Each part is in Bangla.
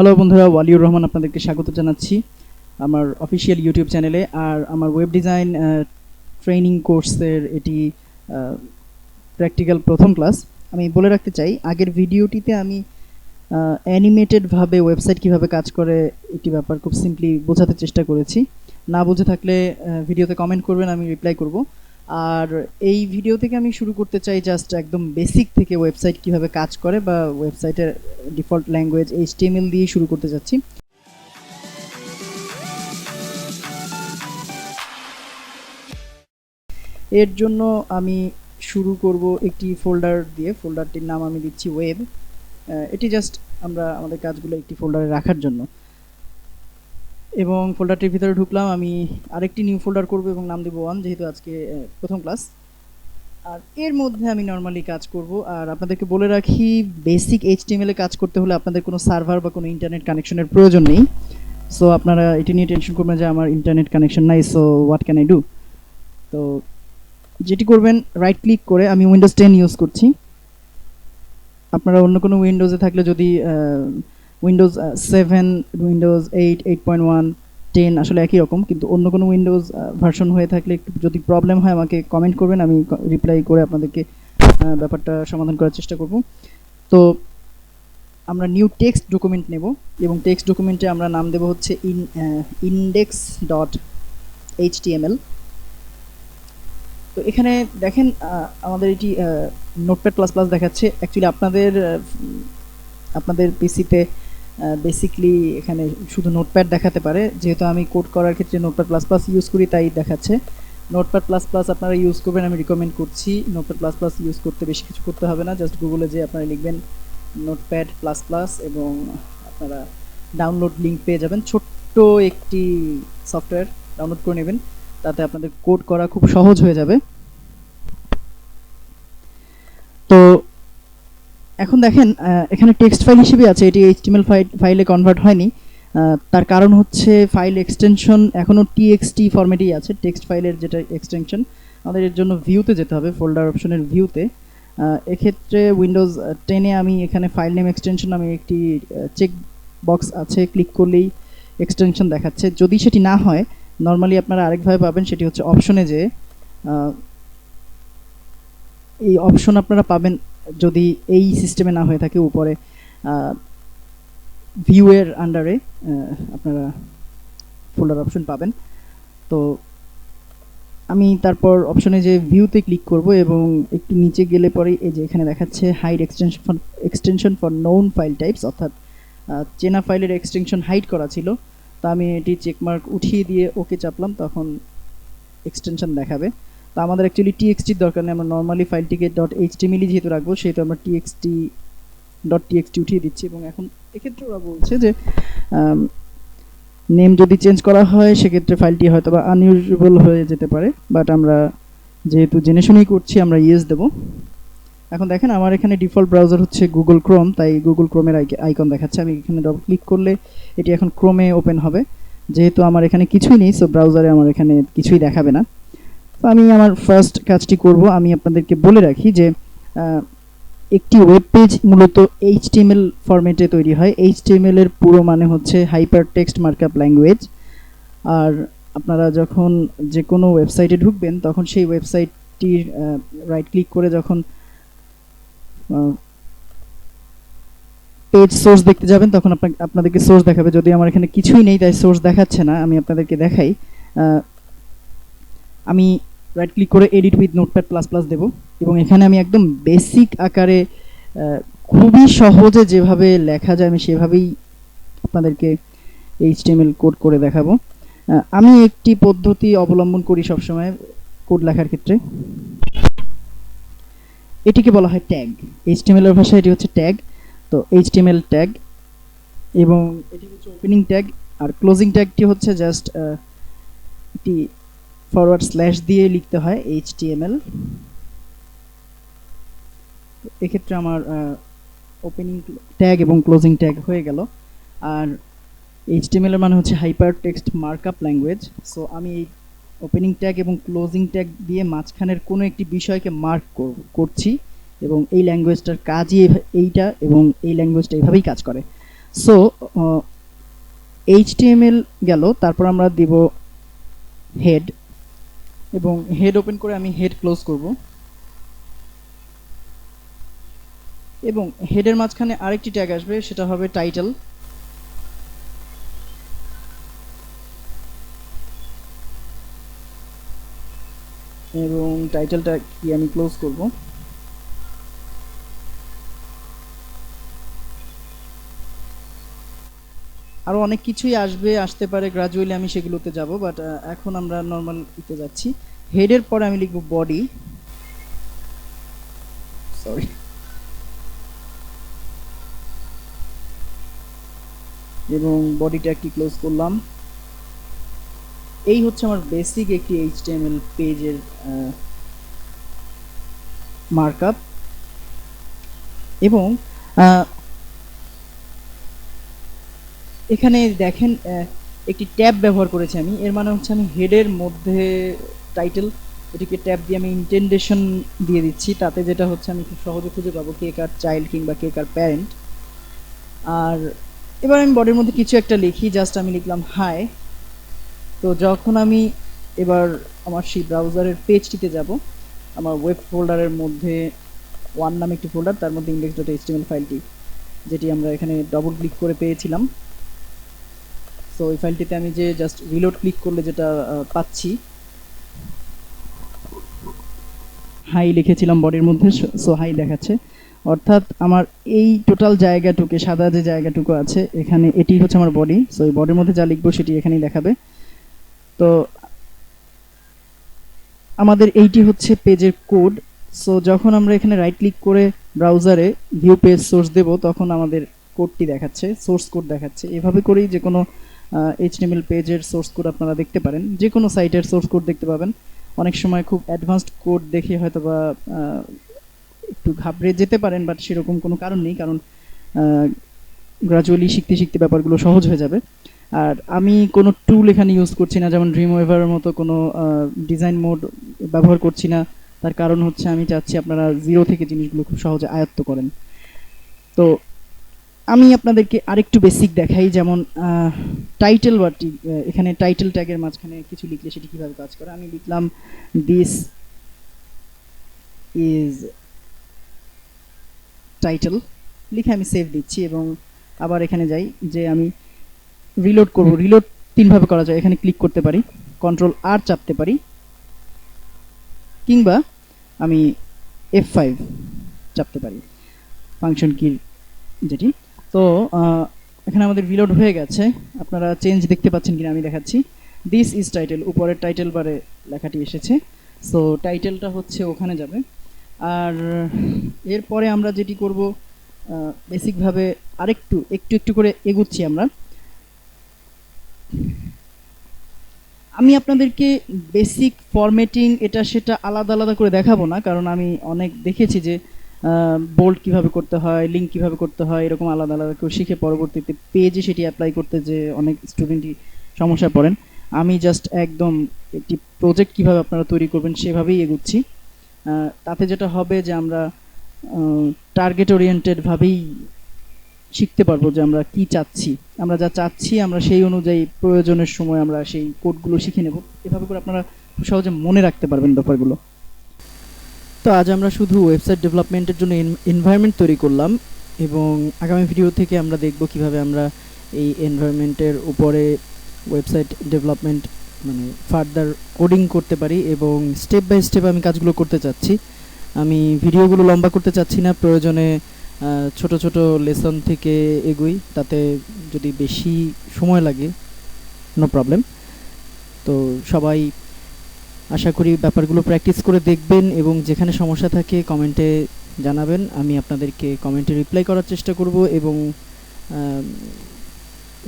হ্যালো বন্ধুরা, ওয়ালিউর রহমান আপনাদেরকে স্বাগত জানাচ্ছি আমার অফিসিয়াল ইউটিউব চ্যানেলে আর আমার ওয়েব ডিজাইন ট্রেনিং কোর্সের এটি প্র্যাকটিক্যাল প্রথম ক্লাস আমি বলে রাখতে চাই, আগের ভিডিওটিতে আমি অ্যানিমেটেডভাবে ওয়েবসাইট কীভাবে কাজ করে একটি ব্যাপার খুব সিম্পলি বোঝাতে চেষ্টা করেছি। না বুঝে থাকলে ভিডিওতে কমেন্ট করবেন, আমি রিপ্লাই করব। আর এই ভিডিও থেকে আমি শুরু করতে চাই জাস্ট একদম বেসিক থেকে ওয়েবসাইট কীভাবে কাজ করে বা ওয়েবসাইটের ডিফল্ট ল্যাঙ্গুয়েজ এইচটিএমএল দিয়ে শুরু করতে যাচ্ছি। এর জন্য আমি শুরু করব একটি ফোল্ডার দিয়ে। ফোল্ডারটির নাম আমি দিচ্ছি ওয়েব এটি জাস্ট আমরা আমাদের কাজগুলো একটি ফোল্ডারে রাখার জন্য। এবং ফোল্ডারটির ভিতরে ঢুকলাম, আমি আরেকটি নিউ ফোল্ডার করব এবং নাম দেবো ওয়ান যেহেতু আজকে প্রথম ক্লাস আর এর মধ্যে আমি নর্মালি কাজ করব, আর আপনাদেরকে বলে রাখি বেসিক এইচটিএমএল এ কাজ করতে হলে আপনাদের কোনো সার্ভার বা কোনো ইন্টারনেট কানেকশনের প্রয়োজন নেই। সো আপনারা এটি নিয়ে টেনশন করবেন যে আমার ইন্টারনেট কানেকশন নাই so what can I do তো, যেটি করবেন রাইট ক্লিক করে আমি উইন্ডোজ টেন ইউজ করছি। আপনারা অন্য কোনো উইন্ডোজে থাকলে যদি Windows seven Windows eight eight point one ten আসলে একই রকম, কিন্তু অন্য কোনো উইন্ডোজ ভার্সন হয়ে থাকলে একটু যদি প্রবলেম হয়, আমাকে কমেন্ট করবেন, আমি রিপ্লাই করে আপনাদেরকে ব্যাপারটা সমাধান করার চেষ্টা করব। তো আমরা নিউ টেক্সট ডকুমেন্ট নেব, এবং টেক্সট ডকুমেন্টে আমরা নাম দেব হচ্ছে ইন ইন্ডেক্স ডট এইচটিএমএল তো এখানে দেখেন আমাদের এটি নোটপ্যাড প্লাস প্লাস দেখাচ্ছে। অ্যাকচুয়ালি আপনাদের আপনাদের পিসিতে বেসিকলি এখানে শুধু নোটপ্যাড দেখাতে পারে। যেহেতু আমি কোড করার ক্ষেত্রে নোটপ্যাড প্লাস প্লাস ইউজ করি, তাই দেখাচ্ছে। নোটপ্যাড প্লাস প্লাস আপনারা ইউজ করবেন, আমি রিকমেন্ড করছি। নোটপ্যাড প্লাস প্লাস ইউজ করতে বেশি কিছু করতে হবে না। জাস্ট গুগলে যে আপনারা লিখবেন নোটপ্যাড প্লাস প্লাস এবং আপনারা ডাউনলোড লিঙ্ক পেয়ে যাবেন। ছোট্ট একটি সফটওয়্যার ডাউনলোড করে নেবেন। তাতে আপনাদের কোড করা খুব সহজ হয়ে যাবে। তো এখন দেখেন এখানে টেক্সট ফাইল হিসেবে আছে, এটি এইচটিএমএল ফাইলে কনভার্ট হয়নি। তার কারণ হচ্ছে ফাইল এক্সটেনশন এখনও টিএক্সটি ফরম্যাটেই আছে টেক্সট ফাইলের যেটা এক্সটেনশন আমাদের এর জন্য ভিউতে যেতে হবে ফোল্ডার অপশনের ভিউতে এক্ষেত্রে উইন্ডোজ টেনে আমি এখানে ফাইল নেম এক্সটেনশন আমি একটি চেক বক্স আছে ক্লিক করলেই এক্সটেনশন দেখাচ্ছে। যদি সেটি না হয় নর্মালি আপনারা আরেকভাবে পাবেন, সেটি হচ্ছে অপশনে যে এই অপশন আপনারা পাবেন যদি এই সিস্টেমে না হয়ে থাকে উপরে ভিউ এর আন্ডারে আপনারা ফোল্ডার অপশন পাবেন। তো আমি তারপর অপশনে যে ভিউতে ক্লিক করব এবং একটু নিচে গেলে পরে এই যে এখানে দেখাচ্ছে hide extension for extension for known file types অর্থাৎ চেনা ফাইলের এক্সটেনশন হাইড করা ছিল। তো আমি এটি চেকমার্ক উঠিয়ে দিয়ে ওকে চাপলাম, তখন এক্সটেনশন দেখাবে। তো আমাদের অ্যাকচুয়ালি টিএক্সটির দরকার নেই, আমরা নর্মালি ফাইলটিকে ডট এইচটিএমএলই যেহেতু রাখব, সেহেতু আমরা টিএক্সটি ডট টিএক্সটি উঠিয়ে দিচ্ছি এবং এখন এক্ষেত্রে ওরা বলছে যে নেম যদি চেঞ্জ করা হয়, সেক্ষেত্রে ফাইলটি হয়তো বা আনইউজেবল হয়ে যেতে পারে বাট আমরা যেহেতু জেনে শুনেই করছি, আমরা ইয়েস দেবো। এখন দেখেন, আমার এখানে ডিফল্ট ব্রাউজার হচ্ছে গুগল ক্রোম তাই গুগল ক্রোমের আইকন দেখাচ্ছে। আমি এখানে ডবল ক্লিক করলে এটি এখন ক্রোমে ওপেন হবে। যেহেতু আমার এখানে কিছুই নেই সো ব্রাউজারে আমার এখানে কিছুই দেখাবে না। আমি আমার ফার্স্ট কাজটি করব। আমি আপনাদেরকে বলে রাখি যে একটি ওয়েব পেজ মূলত এইচটিএমএল ফরম্যাটে তৈরি হয়। এইচটিএমএল এর পুরো মানে হচ্ছে হাইপার টেক্সট মার্কআপ ল্যাঙ্গুয়েজ আর আপনারা যখন যে কোনো ওয়েবসাইটে ঢুকবেন, তখন সেই ওয়েবসাইটটির রাইট ক্লিক করে যখন পেজ সোর্স দেখতে যাবেন, তখন আপনাদেরকে সোর্স দেখাবে। যদি আমার এখানে কিছুই নেই, তাই সোর্স দেখাচ্ছে না, আমি আপনাদেরকে দেখাই। আমি রাইট ক্লিক করে edit with Notepad plus plus দেবো। এবং এখানে আমি একদম বেসিক আকারে খুবই সহজে যেভাবে লেখা যায় আমি সেভাবেই আপনাদেরকে এইচটিএমএল কোড করে দেখাবো। আমি একটি পদ্ধতি অবলম্বন করি সবসময় কোড লেখার ক্ষেত্রে। এটিকে বলা হয় ট্যাগ এইচটিএমএল এর ভাষায় এটি হচ্ছে ট্যাগ তো এইচটিএমএল ট্যাগ এবং এটি হচ্ছে ওপেনিং ট্যাগ আর ক্লোজিং ট্যাগটি হচ্ছে জাস্ট একটি ফরওয়ার্ড স্ল্যাশ দিয়ে লিখতে হয় এইচটিএমএল এক্ষেত্রে আমার ওপেনিং ট্যাগ এবং ক্লোজিং ট্যাগ হয়ে গেল। আর এইচটিএমএল এর মানে হচ্ছে hyper text markup language so আমি এই ওপেনিং ট্যাগ এবং ক্লোজিং ট্যাগ দিয়ে মাঝখানের কোনো একটি বিষয়কে মার্ক করছি এবং এই ল্যাঙ্গুয়েজটার কাজই এইটা এবং এই ল্যাঙ্গুয়েজটা এইভাবেই কাজ করে। সো এইচটিএমএল গেল, তারপর আমরা দিব হেড এবং হেড ওপেন করে আমি হেড ক্লোজ করব। এবং হেডের মাঝখানে আরেকটি ট্যাগ আসবে, সেটা হবে টাইটেল এবং টাইটেলটা কি আমি ক্লোজ করব? আরও অনেক কিছুই আসবে, আসতে পারে। গ্রাজুয়ালি আমি সেগুলোতে যাব বাট এখন আমরা নর্মাল ইতে যাচ্ছি। হেডের পরে আমি লিখব বডি সরি এবং বডিটা একটি ক্লোজ করলাম। এই হচ্ছে আমার বেসিক একটি এইচটিএমএল পেজের মার্কআপ এবং এখানে দেখেন একটি ট্যাব ব্যবহার করেছি আমি। এর মানে হচ্ছে আমি হেডের মধ্যে টাইটেল, এটিকে ট্যাব দিয়ে আমি ইন্টেন্ডেশন দিয়ে দিচ্ছি। তাতে যেটা হচ্ছে আমি খুব সহজে খুঁজে পাবো কে কার চাইল্ড কিংবা কে কার প্যারেন্ট। আর এবার আমি বডির মধ্যে কিছু একটা লিখি, জাস্ট আমি লিখলাম, হাই। তো যখন আমি এবার আমার সেই ব্রাউজারের পেজটিতে যাব, আমার ওয়েব ফোল্ডারের মধ্যে ওয়ান নামে একটি ফোল্ডার, তার মধ্যে ইন্ডেক্স ডট এইচটিএমএল ফাইলটি যেটি আমরা এখানে ডবল ক্লিক করে পেয়েছিলাম। সো ওই ফাইলটিতে আমি যে জাস্ট রিলোড ক্লিক করলে যেটা পাচ্ছি। হাই লিখেছিলাম বডির মধ্যে সো হাই দেখাচ্ছে। অর্থাৎ আমার এই টোটাল জায়গাটুকে সাদা যে জায়গাটুকু আছে, এখানে এটি হচ্ছে আমার বডি সো এই বডির মধ্যে যা লিখব সেটি এখানেই দেখাবে। তো আমাদের এইটি হচ্ছে পেজের কোড সো যখন আমরা এখানে রাইট ক্লিক করে ব্রাউজারে ভিউ পেজ সোর্স দেব, তখন আমাদের কোডটি দেখাচ্ছে সোর্স কোড দেখাচ্ছে। এভাবে করেই যে কোনো এইচটিএমএল পেজের সোর্স কোড আপনারা দেখতে পারেন। যে কোনো সাইটের সোর্স কোড দেখতে পাবেন। অনেক সময় খুব অ্যাডভান্সড কোড দেখে হয়তো বা একটু ঘাবড়ে যেতে পারেন বাট সেরকম কোনো কারণ নেই, কারণ গ্রাজুয়ালি শিখতে শিখতে ব্যাপারগুলো সহজ হয়ে যাবে। আর আমি কোনো টুল এখানে ইউজ করছি না, যেমন ড্রিম ওয়েভারের মতো কোনো ডিজাইন মোড ব্যবহার করছি না। তার কারণ হচ্ছে আমি চাচ্ছি আপনারা জিরো থেকে জিনিসগুলো খুব সহজে আয়ত্ত করেন। তো আমি আপনাদেরকে আরেকটু বেসিক দেখাই যেমন টাইটেল আহ, এখানে টাইটেল ট্যাগের মাঝখানে কিছু লিখলে সেটি কীভাবে কাজ করে? আমি লিখলাম দিস ইজ টাইটেল লিখে আমি সেভ দিচ্ছি এবং আবার এখানে যাই যে আমি রিলোড করব। রিলোড তিনভাবে করা যায়। এখানে ক্লিক করতে পারি কন্ট্রোল আর চাপতে পারি কিংবা আমি এফ ফাইভ চাপতে পারি। ফাংশন কির যেটি। তো এখানে আমাদের রিলোড হয়ে গেছে। আপনারা চেঞ্জ দেখতে পাচ্ছেন কিনা আমি দেখাচ্ছি। দিস ইজ টাইটেল উপরের টাইটেল বারে লেখাটি এসেছে। সো টাইটেলটা হচ্ছে ওখানে যাবে। আর এরপরে আমরা যেটি করব বেসিকভাবে আরেকটু, একটু একটু করে এগুচ্ছি আমরা। আমি আপনাদেরকে বেসিক ফরম্যাটিং এটা, সেটা আলাদা আলাদা করে দেখাবো না, কারণ আমি অনেক দেখেছি যে বোল্ড কীভাবে করতে হয় লিঙ্ক কীভাবে করতে হয়, এরকম আলাদা আলাদা করে শিখে পরবর্তীতে পেজে সেটি অ্যাপ্লাই করতে যে অনেক স্টুডেন্টই সমস্যা পড়েন। আমি জাস্ট একদম একটি প্রজেক্ট কীভাবে আপনারা তৈরি করবেন সেভাবেই এগুচ্ছি। তাতে যেটা হবে যে আমরা টার্গেট ওরিয়েন্টেডভাবেই শিখতে পারব যে আমরা কি চাচ্ছি। আমরা যা চাচ্ছি, আমরা সেই অনুযায়ী প্রয়োজনের সময় আমরা সেই কোডগুলো শিখে নেব। এভাবে করে আপনারা সহজে মনে রাখতে পারবেন ব্যাপারগুলো। তো আজ আমরা শুধু ওয়েবসাইট ডেভেলপমেন্টের জন্য এনভায়রনমেন্ট তৈরি করলাম এবং আগামী ভিডিও থেকে আমরা দেখব কীভাবে আমরা এই এনভায়রনমেন্টের উপরে ওয়েবসাইট ডেভেলপমেন্ট মানে ফার্দার কোডিং করতে পারি এবং স্টেপ বাই স্টেপ আমি কাজগুলো করতে চাচ্ছি। আমি ভিডিওগুলো লম্বা করতে চাচ্ছি না, প্রয়োজনে ছোট ছোট লেসন থেকে এগুই, তাতে যদি বেশি সময় লাগে নো প্রবলেম তো সবাই আশা করি ব্যাপারগুলো প্র্যাকটিস করে দেখবেন এবং যেখানে সমস্যা থাকে কমেন্টে জানাবেন। আমি আপনাদেরকে কমেন্টে রিপ্লাই করার চেষ্টা করব এবং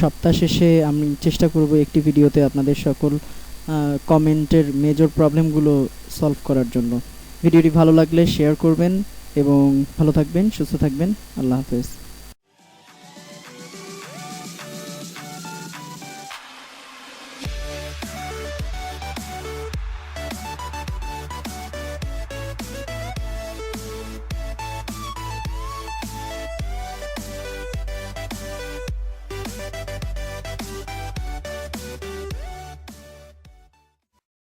সপ্তাহ শেষে আমি চেষ্টা করব একটি ভিডিওতে আপনাদের সকল কমেন্টের মেজর প্রবলেমগুলো সলভ করার জন্য। ভিডিওটি ভালো লাগলে শেয়ার করবেন এবং ভালো থাকবেন, সুস্থ থাকবেন। আল্লাহ হাফেজ।